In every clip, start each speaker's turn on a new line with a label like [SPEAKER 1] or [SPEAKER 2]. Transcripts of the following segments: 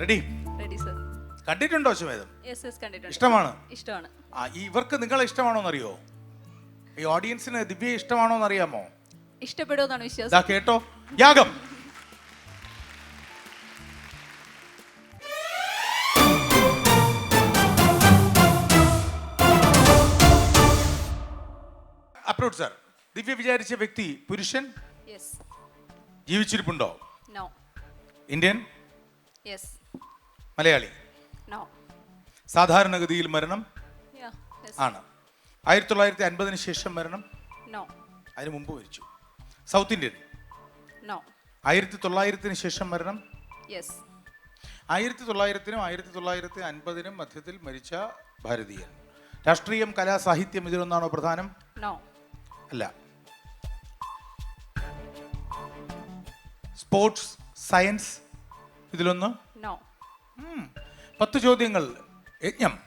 [SPEAKER 1] Ready
[SPEAKER 2] ready sir
[SPEAKER 1] കണ്ടിട്ടുണ്ടോ അശ്വമേധം
[SPEAKER 2] yes yes കണ്ടിട്ടുണ്ട്.
[SPEAKER 1] ഇഷ്ടമാണ്?
[SPEAKER 2] ഇഷ്ടമാണ്.
[SPEAKER 1] ആ ഇവർക്ക് നിങ്ങളെ ഇഷ്ടമാണോ എന്നറിയോ ഈ ഓഡിയൻസിന് ദിവ്യ ഇഷ്ടമാണോ എന്നറിയാമോ
[SPEAKER 2] ഇഷ്ടപ്പെടുമെന്നാണ് വിശ്വാസം.
[SPEAKER 1] ദാ കേട്ടോ. യാഗം. അപ്രൂവ് സർ ദിവ്യ വിചാരിച്ച വ്യക്തി പുരുഷൻ ജീവിച്ചിരിപ്പുണ്ടോ?
[SPEAKER 2] No
[SPEAKER 1] Indian Malayali?
[SPEAKER 2] നോ
[SPEAKER 1] സാധാരണഗതിയിൽ മരണം? ആണ് ആയിരത്തി തൊള്ളായിരത്തി അൻപതിന് ശേഷം മരണം?
[SPEAKER 2] നോ
[SPEAKER 1] അതിന് മുമ്പ് മരിച്ചു. സൗത്ത് ഇന്ത്യൻ
[SPEAKER 2] നോ
[SPEAKER 1] ആയിരത്തി തൊള്ളായിരത്തിന് ശേഷം മരണം? ആയിരത്തി തൊള്ളായിരത്തിനും ആയിരത്തി തൊള്ളായിരത്തി അൻപതിനും മധ്യത്തിൽ മരിച്ച ഭാരതീയൻ. രാഷ്ട്രീയം കലാ സാഹിത്യം ഇതിലൊന്നാണോ പ്രധാനം? അല്ല. സ്പോർട്സ് സയൻസ് ഇതിലൊന്ന്. പത്ത് ചോദ്യങ്ങൾ. യജ്ഞം.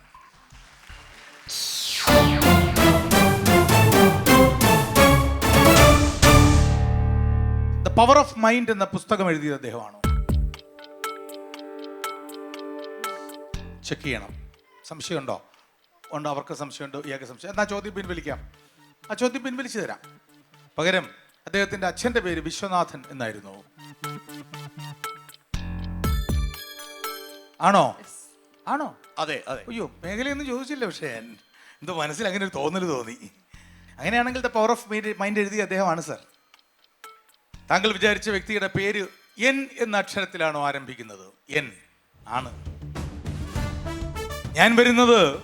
[SPEAKER 1] ദ പവർ ഓഫ് മൈൻഡ് എന്ന പുസ്തകം എഴുതിയത് അദ്ദേഹമാണോ? ചെക്ക് ചെയ്യണം. സംശയമുണ്ടോ? ഉണ്ടോ? അവർക്ക് സംശയമുണ്ടോ? ഇയാൾക്ക് സംശയം. എന്നാ ചോദ്യം പിൻവലിക്കാം. ആ ചോദ്യം പിൻവലിച്ചു തരാം. പകരം അദ്ദേഹത്തിന്റെ അച്ഛന്റെ പേര് വിശ്വനാഥൻ എന്നായിരുന്നു. ആണോ? ആണോ?
[SPEAKER 3] അതെ അതെ.
[SPEAKER 1] അയ്യോ മേഖലയൊന്നും ചോദിച്ചില്ല പക്ഷേ എന്തോ മനസ്സിൽ അങ്ങനെ ഒരു തോന്നൽ തോന്നി. അങ്ങനെയാണെങ്കിൽ the power of mind mind എഴുതിയ അദ്ദേഹമാണ് സർ. താങ്കൾ വിചാരിച്ച വ്യക്തിയുടെ പേര് എൻ എന്ന അക്ഷരത്തിലാണോ ആരംഭിക്കുന്നത്? എൻ. ആണ്. ഞാൻ വരുന്നത്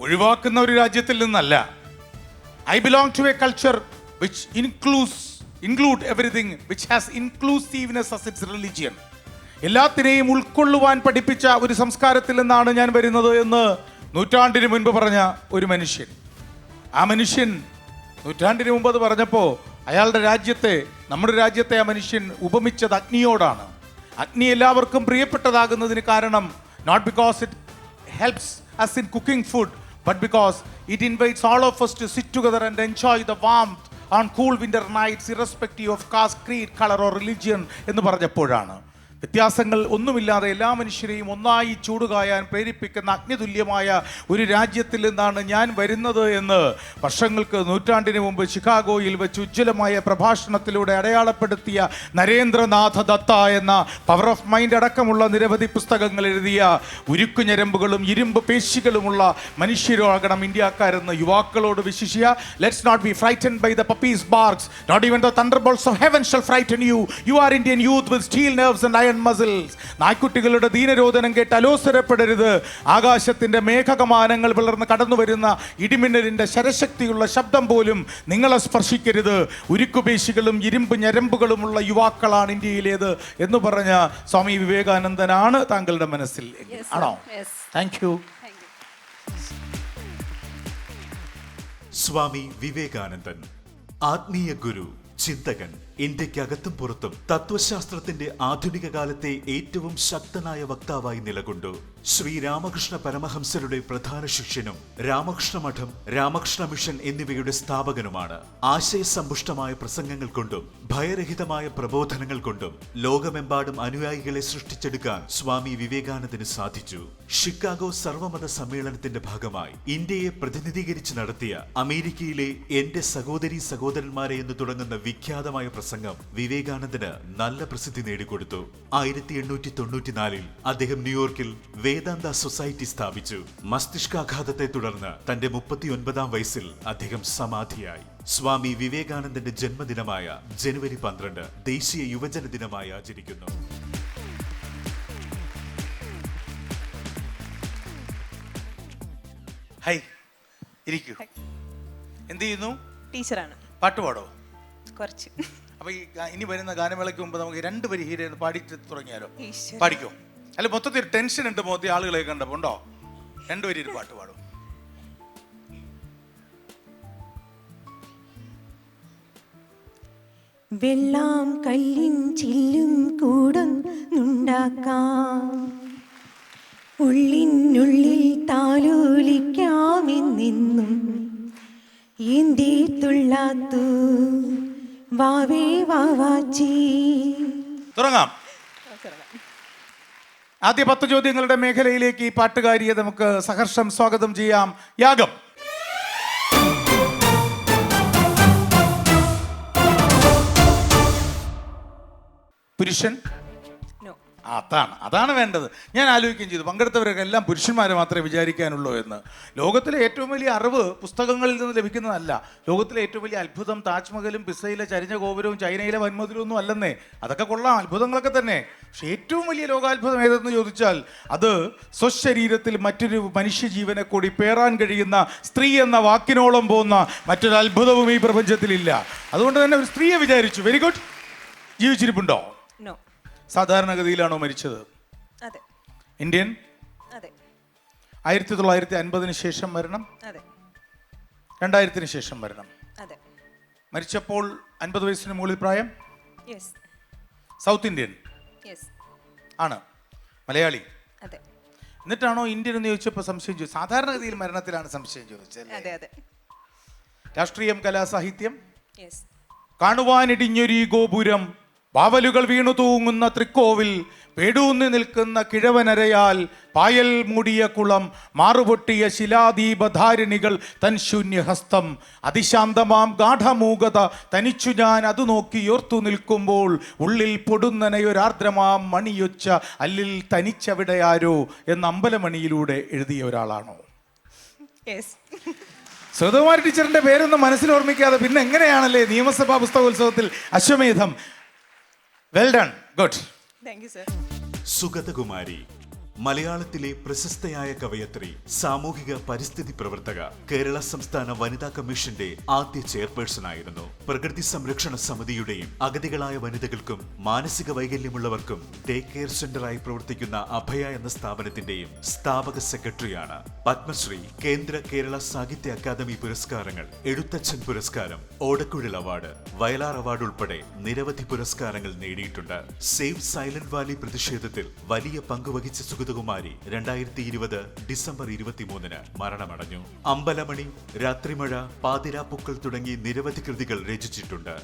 [SPEAKER 1] ഒഴിവാക്കുന്ന ഒരു രാജ്യത്തിൽ നിന്നല്ല. I belong to a culture which includes include everything which has inclusiveness as its religion എല്ലാത്തിനെയും ഉൾക്കൊള്ളുവാൻ പഠിപ്പിച്ച ഒരു സംസ്കാരത്തിൽ നിന്നാണ് ഞാൻ വരുന്നത് എന്ന് നൂറ്റാണ്ടിന് മുൻപ് പറഞ്ഞ ഒരു മനുഷ്യൻ. ആ മനുഷ്യൻ നൂറ്റാണ്ടിന് മുമ്പ് അത് പറഞ്ഞപ്പോൾ അയാളുടെ രാജ്യത്തെ നമ്മുടെ രാജ്യത്തെ ആ മനുഷ്യൻ ഉപമിച്ചത് അഗ്നിയോടാണ്. അഗ്നി എല്ലാവർക്കും പ്രിയപ്പെട്ടതാകുന്നതിന് കാരണം not because it helps us in cooking food but because it invites all of us to sit and enjoy the warmth on cool winter nights, irrespective of caste, creed, color, or religion എന്ന് പറഞ്ഞപ്പോഴാണ് വ്യത്യാസങ്ങൾ ഒന്നുമില്ലാതെ എല്ലാ മനുഷ്യരെയും ഒന്നായി ചൂടുകായാൻ പ്രേരിപ്പിക്കുന്ന അഗ്നിതുല്യമായ ഒരു രാജ്യത്തിൽ നിന്നാണ് ഞാൻ വരുന്നത് എന്ന് വർഷങ്ങൾക്ക് നൂറ്റാണ്ടിന് മുമ്പ് ചിക്കാഗോയിൽ വെച്ച് ഉജ്ജ്വലമായ പ്രഭാഷണത്തിലൂടെ അടയാളപ്പെടുത്തിയ നരേന്ദ്രനാഥ ദത്ത എന്ന പവർ ഓഫ് മൈൻഡ് അടക്കമുള്ള നിരവധി പുസ്തകങ്ങൾ എഴുതിയ ഉരുക്കു ഞരമ്പുകളും ഇരുമ്പ് പേശികളുമുള്ള മനുഷ്യരാകണം ഇന്ത്യക്കാരെന്ന് യുവാക്കളോട് വിശിഷ്യ let's not be frighten by the puppies barks not even the thunderbolts of heaven shall frighten you you are Indian youth with steel nerves and iron muscles നായ്ക്കുട്ടികളുടെ ദീനരോധനം കേട്ട് അലോസരപ്പെടരുത്. ആകാശത്തിന്റെ മേഘകമാനങ്ങൾ പിളർന്ന് കടന്നു വരുന്ന ഇടിമിന്നലിന്റെ ശരശക്തിയുള്ള ശബ്ദം പോലും നിങ്ങളെ സ്പർശിക്കരുത്. ഉരുക്കുപേശികളും ഇരുമ്പ് ഞരമ്പുകളുമുള്ള യുവാക്കളാണ് ഇന്ത്യയിലേത് എന്ന് പറഞ്ഞ സ്വാമി വിവേകാനന്ദനാണ് താങ്കളുടെ മനസ്സിൽ. ആണോ? താങ്ക് യു
[SPEAKER 4] സ്വാമി വിവേകാനന്ദൻ ആത്മീയ ഗുരു. ചിന്തകൻ ഇന്ത്യക്കകത്തും പുറത്തും തത്വശാസ്ത്രത്തിന്റെ ആധുനിക കാലത്തെ ഏറ്റവും ശക്തനായ വക്താവായി നിലകൊണ്ടു. ശ്രീരാമകൃഷ്ണ പരമഹംസരുടെ പ്രധാന ശിഷ്യനും രാമകൃഷ്ണ മഠം രാമകൃഷ്ണ മിഷൻ എന്നിവയുടെ സ്ഥാപകനുമാണ്. ആശയസമ്പുഷ്ടമായ പ്രസംഗങ്ങൾ കൊണ്ടും ഭയരഹിതമായ പ്രബോധനങ്ങൾ കൊണ്ടും ലോകമെമ്പാടും അനുയായികളെ സൃഷ്ടിച്ചെടുക്കാൻ സ്വാമി വിവേകാനന്ദന് സാധിച്ചു. ഷിക്കാഗോ സർവമത സമ്മേളനത്തിന്റെ ഭാഗമായി ഇന്ത്യയെ പ്രതിനിധീകരിച്ച് നടത്തിയ അമേരിക്കയിലെ എന്റെ സഹോദരി സഹോദരന്മാരെ എന്ന് തുടങ്ങുന്ന വിഖ്യാതമായ പ്രസംഗം വിവേകാനന്ദന് നല്ല പ്രസിദ്ധി നേടിക്കൊടുത്തു. ആയിരത്തി എണ്ണൂറ്റി തൊണ്ണൂറ്റിനാലിൽ അദ്ദേഹം ന്യൂയോർക്കിൽ വേദാന്ത സൊസൈറ്റി സ്ഥാപിച്ചു. മസ്തിഷ്കാഘാതത്തെ തുടർന്ന് തന്റെ മുപ്പത്തിയൊൻപതാം വയസ്സിൽ അദ്ദേഹം സമാധിയായി. സ്വാമി വിവേകാനന്ദന്റെ ജന്മദിനമായ ജനുവരി പന്ത്രണ്ട് ദേശീയ യുവജന ദിനമായി ആചരിക്കുന്നു.
[SPEAKER 1] ഹൈ ഇരിക്കൂ. എന്ത് ചെയ്യുന്നു?
[SPEAKER 5] ടീച്ചറാണ്.
[SPEAKER 1] പാട്ട് പാടോ
[SPEAKER 5] കുറച്ച്.
[SPEAKER 1] അപ്പൊ ഈ ഗാ- ഇനി വരുന്ന ഗാനമേളയ്ക്ക് മുമ്പ് നമുക്ക് രണ്ട് വരി ഹീര പാടിയിട്ട് തുടങ്ങിയാലോ?
[SPEAKER 5] ഈശ്വരാ.
[SPEAKER 1] പാടിക്കോ? അല്ല മൊത്തത്തിൽ ടെൻഷൻ ഉണ്ട് മൊത്തം ആളുകളെ കണ്ടപ്പോ. ഉണ്ടോ? രണ്ട് വരി ഒരു പാട്ട് പാടും.
[SPEAKER 6] വെള്ളാം കല്ലിൻ ചില്ലും കൂടുന്നുണ്ടാക്കാം ഉള്ളിനുള്ളിൽ താലോലിക്കാമെന്നെന്നും എന്തേ തുള്ളാത്തു
[SPEAKER 1] തുടങ്ങാം. ആദ്യ പത്ത് ചോദ്യങ്ങളുടെ മേഖലയിലേക്ക് ഈ പാട്ടുകാരിയെ നമുക്ക് സഹർഷം സ്വാഗതം ചെയ്യാം. യാഗം. പുരുഷൻ. അതാണ്. അതാണ് വേണ്ടത്. ഞാൻ ആലോചിക്കുകയും ചെയ്തു. പങ്കെടുത്തവരൊക്കെ എല്ലാം പുരുഷന്മാരെ മാത്രമേ വിചാരിക്കാനുള്ളൂ എന്ന്. ലോകത്തിലെ ഏറ്റവും വലിയ അറിവ് പുസ്തകങ്ങളിൽ നിന്ന് ലഭിക്കുന്നതല്ല. ലോകത്തിലെ ഏറ്റവും വലിയ അത്ഭുതം താജ്മഹലും പിസയിലെ ചരിഞ്ഞ ഗോപുരവും ചൈനയിലെ വൻമതിലും ഒന്നും അല്ലെന്നേ. അതൊക്കെ കൊള്ളാം. അത്ഭുതങ്ങളൊക്കെ തന്നെ. പക്ഷെ ഏറ്റവും വലിയ ലോകാത്ഭുതം ഏതെന്ന് ചോദിച്ചാൽ അത് സ്വശരീരത്തിൽ മറ്റൊരു മനുഷ്യജീവനെ കൂടി പേറാൻ കഴിയുന്ന സ്ത്രീ എന്ന വാക്കിനോളം പോകുന്ന മറ്റൊരു അത്ഭുതവും ഈ പ്രപഞ്ചത്തിലില്ല. അതുകൊണ്ട് തന്നെ ഒരു സ്ത്രീയെ വിചാരിച്ചു. വെരി ഗുഡ് ജീവിച്ചിരിപ്പുണ്ടോ?
[SPEAKER 2] No.
[SPEAKER 1] സാധാരണഗതിയിലാണോ മരിച്ചത്? ഇന്ത്യൻ? ആയിരത്തി തൊള്ളായിരത്തി അൻപതിന് ശേഷം മരണം? രണ്ടായിരത്തിന് ശേഷം മരണം. മരിച്ചപ്പോൾ അൻപത് വയസ്സിന് മുകളിൽ പ്രായം? സൗത്ത് ഇന്ത്യൻ ആണ്. മലയാളി? എന്നിട്ടാണോ ഇന്ത്യൻ എന്ന് ചോദിച്ചപ്പോൾ സംശയം ചോദിച്ചു സാധാരണഗതിയിൽ മരണത്തിലാണ് സംശയം ചോദിച്ചത് രാഷ്ട്രീയം കലാസാഹിത്യം? കാണുവാനിടിഞ്ഞൊരീ ഗോപുരം വാവലുകൾ വീണു തൂങ്ങുന്ന തൃക്കോവിൽ പെടൂന്ന് നിൽക്കുന്ന കിഴവനരയാൽ പായൽ മൂടിയ കുളം മാറുപൊട്ടിയ ശിലാദീപധാരിണികൾ തൻ ശൂന്യഹസ്തം. അതിശാന്തമാം ഗാഠമൂകത തനിച്ചു ഞാൻ അത് നോക്കി ഓർത്തു നിൽക്കുമ്പോൾ ഉള്ളിൽ പൊടുന്നനയൊരാർദ്രമാം മണിയൊച്ച അല്ലിൽ തനിച്ചവിടെയാരോ എന്ന അമ്പലമണിയിലൂടെ എഴുതിയ ഒരാളാണോ?
[SPEAKER 2] യെസ്
[SPEAKER 1] സുഗതകുമാരി ടീച്ചറിന്റെ പേരൊന്നും മനസ്സിൽ ഓർമ്മിക്കാതെ പിന്നെ എങ്ങനെയാണല്ലേ നിയമസഭാ പുസ്തകോത്സവത്തിൽ Ashwamedham well done good
[SPEAKER 2] thank you sir
[SPEAKER 4] Sugathakumari മലയാളത്തിലെ പ്രശസ്തയായ കവയത്രി സാമൂഹിക പരിസ്ഥിതി പ്രവർത്തക കേരള സംസ്ഥാന വനിതാ കമ്മീഷന്റെ ആദ്യ ചെയർപേഴ്സണായിരുന്നു. പ്രകൃതി സംരക്ഷണ സമിതിയുടെയും അഗതികളായ വനിതകൾക്കും മാനസിക വൈകല്യമുള്ളവർക്കും ഡേ കെയർ സെന്ററായി പ്രവർത്തിക്കുന്ന അഭയ എന്ന സ്ഥാപനത്തിന്റെയും സ്ഥാപക സെക്രട്ടറിയാണ്. പത്മശ്രീ കേന്ദ്ര കേരള സാഹിത്യ അക്കാദമി പുരസ്കാരങ്ങൾ എഴുത്തച്ഛൻ പുരസ്കാരം ഓടക്കുഴൽ അവാർഡ് വയലാർ അവാർഡ് ഉൾപ്പെടെ നിരവധി പുരസ്കാരങ്ങൾ നേടിയിട്ടുണ്ട്. സേവ് സൈലന്റ് വാലി പ്രതിഷേധത്തിൽ വലിയ പങ്കുവഹിച്ച സുഗതകുമാരി രണ്ടായിരത്തി ഇരുപത് ഡിസംബർ ഇരുപത്തിമൂന്നിന് മരണമടഞ്ഞു. അമ്പലമണി രാത്രിമഴ പാതിരാപ്പുക്കൾ തുടങ്ങി നിരവധി കൃതികൾ രചിച്ചിട്ടുണ്ട്.